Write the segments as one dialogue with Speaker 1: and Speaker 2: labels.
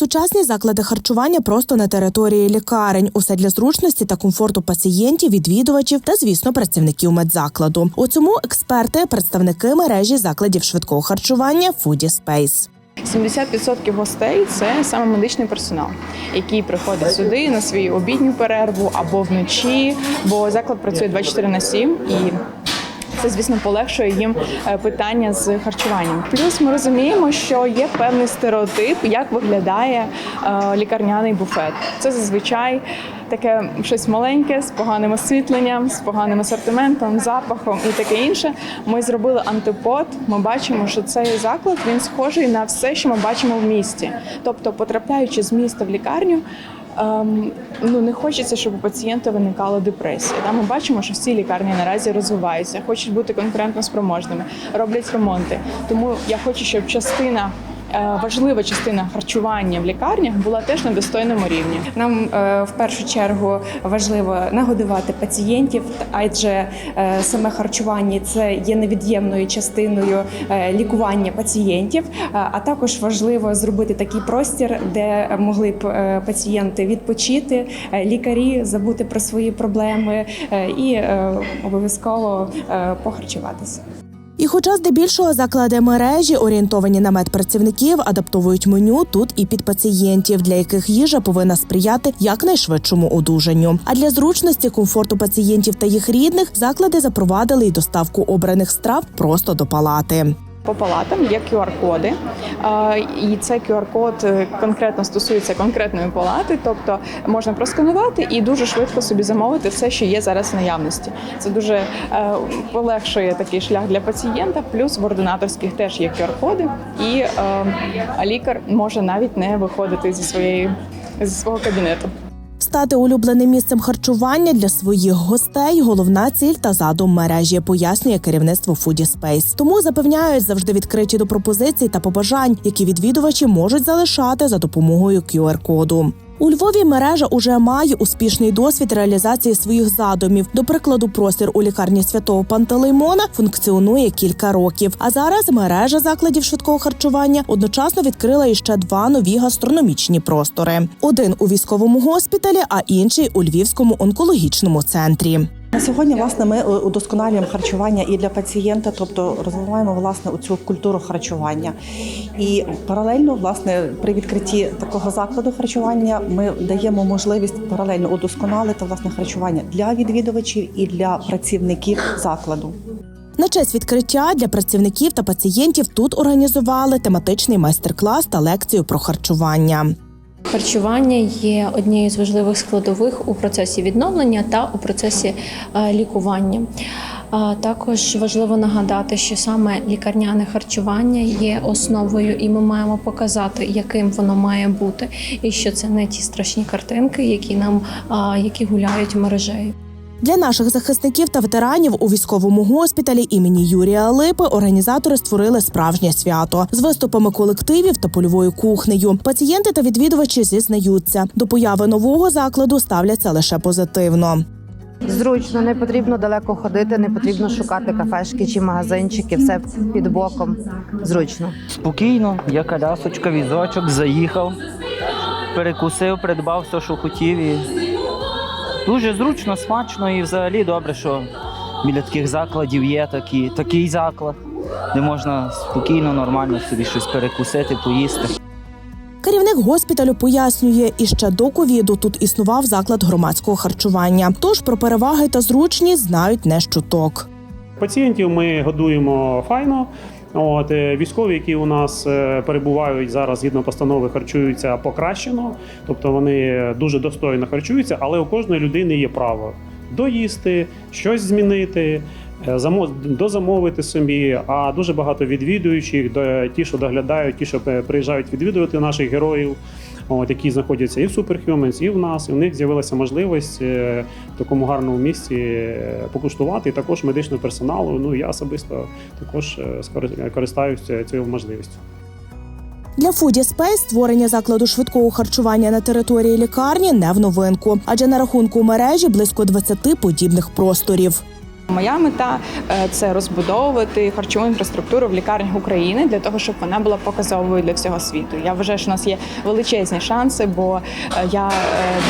Speaker 1: Сучасні заклади харчування просто на території лікарень. Усе для зручності та комфорту пацієнтів, відвідувачів та, звісно, працівників медзакладу. У цьому експерти, представники мережі закладів швидкого харчування Foodie Space.
Speaker 2: 70% гостей це саме медичний персонал, який приходить сюди на свою обідню перерву або вночі, бо заклад працює 24 на 7 і. Це, звісно, полегшує їм е, питання з харчуванням. Плюс ми розуміємо, що є певний стереотип, як виглядає е, лікарняний буфет. Це зазвичай таке щось маленьке з поганим освітленням, з поганим асортиментом, запахом і таке інше. Ми зробили антипод. Ми бачимо, що цей заклад він схожий на все, що ми бачимо в місті. Тобто, потрапляючи з міста в лікарню. Ем, ну не хочеться, щоб у пацієнта виникала депресія. Да, ми бачимо, що всі лікарні наразі розвиваються, хочуть бути конкурентно спроможними, роблять ремонти. Тому я хочу, щоб частина. Е, Важлива частина харчування в лікарнях була теж на достойному рівні.
Speaker 3: Нам е, в першу чергу важливо нагодувати пацієнтів, адже е, саме харчування це є невід'ємною частиною лікування пацієнтів. А також важливо зробити такий простір, де могли б пацієнти відпочити, лікарі забути про свої проблеми і обов'язково похарчуватися.
Speaker 1: І хоча здебільшого заклади мережі орієнтовані на медпрацівників, адаптовують меню тут і під пацієнтів, для яких їжа повинна сприяти якнайшвидшому одужанню. А для зручності, комфорту пацієнтів та їх рідних заклади запровадили й доставку обраних страв просто до палати.
Speaker 2: По палатам є QR-коди, е, і цей QR-код е, конкретно стосується конкретної палати, тобто можна просканувати і дуже швидко собі замовити все, що є зараз в наявності. Це дуже е, полегшує такий шлях для пацієнта. Плюс в ординаторських теж є QR-коди, і лікар може навіть не виходити зі своєї зі свого кабінету.
Speaker 1: Стати улюбленим місцем харчування для своїх гостей головна ціль та задум мережі, пояснює керівництво Foodie Space. Тому запевняють завжди відкриті до пропозицій та побажань, які відвідувачі можуть залишати за допомогою QR-коду. У Львові мережа уже має успішний досвід реалізації своїх задумів. До прикладу, простір у лікарні святого Пантелеймона функціонує кілька років. А зараз мережа закладів швидкого харчування одночасно відкрила іще два нові гастрономічні простори: один у військовому госпіталі, а інший у Львівському онкологічному центрі.
Speaker 4: На сьогодні власне ми е, удосконалюємо харчування і для пацієнта, тобто розвиваємо власне цю культуру харчування. І паралельно, власне, при відкритті такого закладу харчування ми даємо можливість паралельно удосконалити власне харчування для відвідувачів і для працівників закладу.
Speaker 1: На честь відкриття для працівників та пацієнтів тут організували тематичний майстер-клас та лекцію про харчування.
Speaker 5: Харчування є однією з важливих складових у процесі відновлення та у процесі е, лікування. Також важливо нагадати, що саме лікарняне харчування є основою, і ми маємо показати, яким воно має бути, і що це не ті страшні картинки, які нам які гуляють мережею.
Speaker 1: Для наших захисників та ветеранів у військовому госпіталі імені Юрія Липи організатори створили справжнє свято з виступами колективів та польовою кухнею. Пацієнти та відвідувачі зізнаються, до появи нового закладу ставляться лише позитивно.
Speaker 6: Зручно, не потрібно далеко ходити, не потрібно шукати кафешки чи магазинчики, все під боком. Зручно.
Speaker 7: Спокійно, я колясочка, візочок, заїхав, перекусив, придбав все, що хотів. І... Дуже зручно, смачно і взагалі добре, що біля таких закладів є такі, такий заклад, де можна спокійно, нормально собі щось перекусити, поїсти.
Speaker 1: Керівник госпіталю пояснює, іще до ковіду тут існував заклад громадського харчування. Тож про переваги та зручність знають не щуток.
Speaker 8: Пацієнтів ми годуємо файно. От е, військові, які у нас е, перебувають зараз згідно постанови, харчуються покращено, тобто вони дуже достойно харчуються, але у кожної людини є право доїсти, щось змінити, е, дозамовити собі. А дуже багато відвідуючих, ті, що доглядають, ті, що е, приїжджають відвідувати наших героїв. От, які знаходяться і в Superhumans, і в нас, і в них з'явилася можливість е, в такому гарному місці е, покуштувати, і також медичного персоналу. Ну я особисто також е, користаюся цією можливістю.
Speaker 1: Для Foodie Space створення закладу швидкого харчування на території лікарні не в новинку, адже на рахунку мережі близько 20 подібних просторів.
Speaker 2: Моя мета е, це розбудовувати харчову інфраструктуру в лікарнях України для того, щоб вона була показовою для всього світу. Я вважаю, що у нас є величезні шанси, бо е, я е,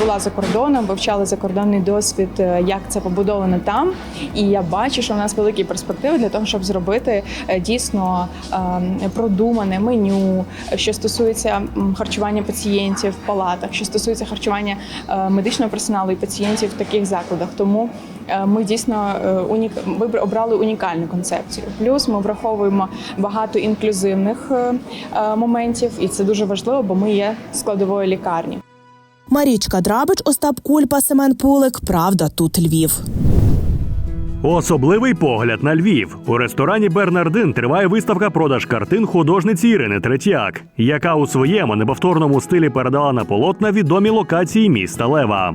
Speaker 2: була за кордоном, вивчала закордонний досвід, як це побудовано там, і я бачу, що у нас великі перспективи для того, щоб зробити дійсно е, продумане меню, що стосується харчування пацієнтів в палатах, що стосується харчування медичного персоналу і пацієнтів в таких закладах. Тому ми дійсно е, унік... вибр- обрали унікальну концепцію. Плюс ми враховуємо багато інклюзивних е, е, моментів, і це дуже важливо, бо ми є складовою лікарні.
Speaker 1: Марічка Драбич, Остап Кульпа, Семен Пулик. Правда, тут Львів.
Speaker 9: Особливий погляд на Львів. У ресторані Бернардин триває виставка продаж картин художниці Ірини Третяк, яка у своєму неповторному стилі передала на полотна відомі локації міста Лева.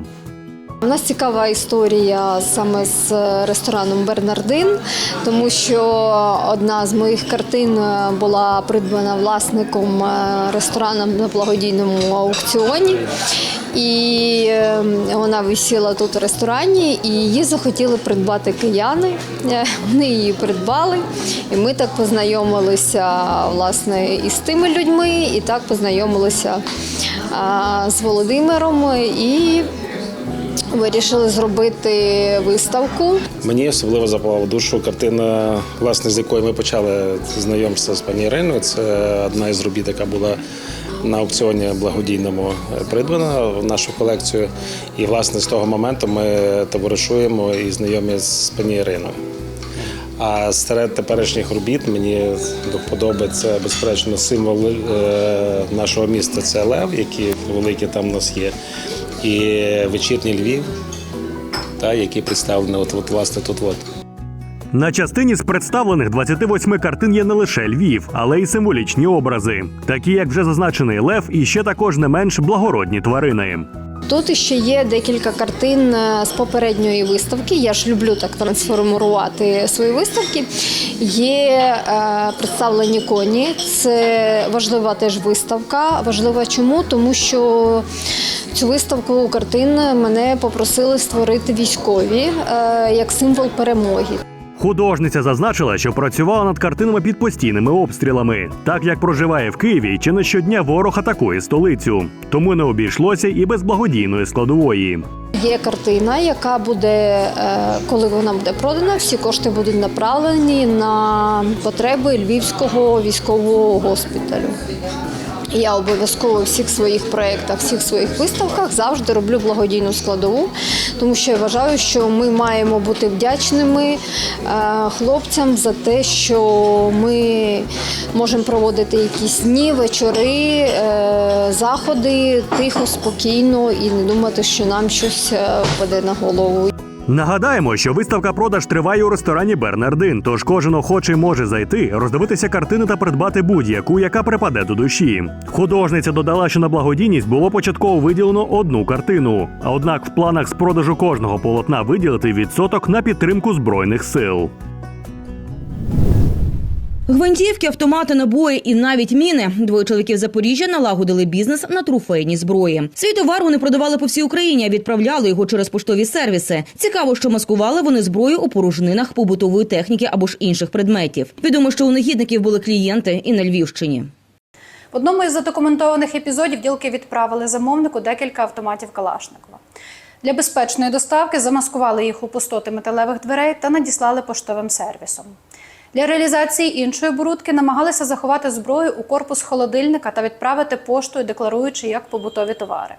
Speaker 10: У нас цікава історія саме з рестораном Бернардин, тому що одна з моїх картин була придбана власником е, ресторану на благодійному аукціоні. І е, вона висіла тут у ресторані, і її захотіли придбати кияни. Е, Вони її придбали, і ми так познайомилися власне із тими людьми, і так познайомилися з Володимиром. І Вирішили зробити виставку.
Speaker 11: Мені особливо запала в душу картина, власне, з якої ми почали знайомство з пані Іриною. Це одна із робіт, яка була на аукціоні благодійному придбана в нашу колекцію. І, власне, з того моменту ми товаришуємо і знайомі з пані Іриною. А серед теперішніх робіт мені це безперечно символ е, нашого міста. Це Лев, який великий там у нас є, і вечірній Львів, та, який представлений от, от, власне тут. От.
Speaker 9: На частині з представлених 28 картин є не лише Львів, але й символічні образи, такі як вже зазначений лев, і ще також не менш благородні тварини.
Speaker 10: Тут ще є декілька картин е, з попередньої виставки. Я ж люблю так трансформувати свої виставки. Є е, представлені коні. Це важлива теж виставка. Важлива чому? Тому що цю виставку картин мене попросили створити військові е, як символ перемоги.
Speaker 9: Художниця зазначила, що працювала над картинами під постійними обстрілами, так як проживає в Києві, чи не щодня ворог атакує столицю. Тому не обійшлося і без благодійної складової.
Speaker 10: Є картина, яка буде, е, коли вона буде продана, всі кошти будуть направлені на потреби Львівського військового госпіталю. Я обов'язково у всіх своїх проєктах, всіх своїх виставках завжди роблю благодійну складову, тому що я вважаю, що ми маємо бути вдячними е, хлопцям за те, що ми можемо проводити якісь дні, вечори, е, заходи тихо, спокійно і не думати, що нам щось е, впаде на голову.
Speaker 9: Нагадаємо, що виставка продаж триває у ресторані Бернардин, тож кожен охочий може зайти, роздивитися картини та придбати будь-яку, яка припаде до душі. Художниця додала, що на благодійність було початково виділено одну картину. А однак в планах з продажу кожного полотна виділити відсоток на підтримку збройних сил.
Speaker 12: Гвинтівки, автомати, набої і навіть міни. Двоє чоловіків Запоріжжя налагодили бізнес на трофейній зброї. Свій товар вони продавали по всій Україні, а відправляли його через поштові сервіси. Цікаво, що маскували вони зброю у порожнинах побутової техніки або ж інших предметів. Відомо, що у негідників були клієнти і на Львівщині.
Speaker 13: В одному із задокументованих епізодів ділки відправили замовнику декілька автоматів Калашникова. Для безпечної доставки замаскували їх у пустоти металевих дверей та надіслали поштовим сервісом. Для реалізації іншої оборудки намагалися заховати зброю у корпус холодильника та відправити поштою, декларуючи як побутові товари.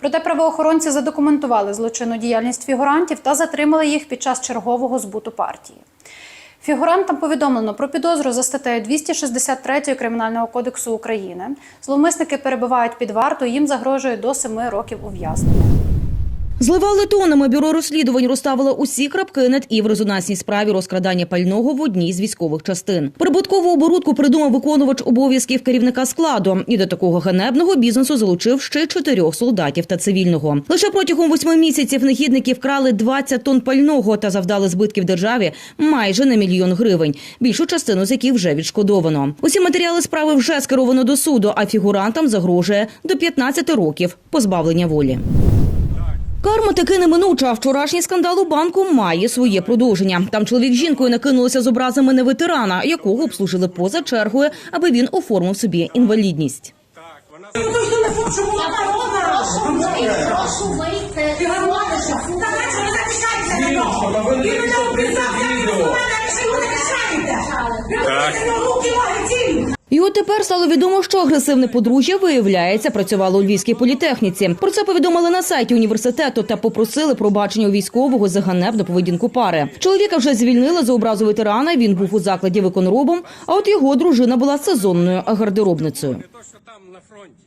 Speaker 13: Проте правоохоронці задокументували злочинну діяльність фігурантів та затримали їх під час чергового збуту партії. Фігурантам повідомлено про підозру за статтею 263 Кримінального кодексу України. Зловмисники перебувають під вартою, їм загрожує до 7 років ув'язнення.
Speaker 12: Зливали тонами бюро розслідувань розставило усі крапки над і в резонансній справі розкрадання пального в одній з військових частин. Прибуткову оборудку придумав виконувач обов'язків керівника складу і до такого ганебного бізнесу залучив ще чотирьох солдатів та цивільного. Лише протягом восьми місяців негідники вкрали 20 тонн пального та завдали збитків державі майже на мільйон гривень. Більшу частину з яких вже відшкодовано. Усі матеріали справи вже скеровано до суду, а фігурантам загрожує до 15 років позбавлення волі. Карма таки неминуча. Вчорашній скандал у банку має своє продовження. Там чоловік з жінкою накинулися з образами на ветерана, якого обслужили поза чергою, аби він оформив собі інвалідність.
Speaker 14: Прошу
Speaker 12: от тепер стало відомо, що агресивне подружжя виявляється працювало у львівській політехніці. Про це повідомили на сайті університету та попросили пробачення у військового за ганебну поведінку пари. Чоловіка вже звільнили за образу ветерана. Він був у закладі виконробом. А от його дружина була сезонною гардеробницею.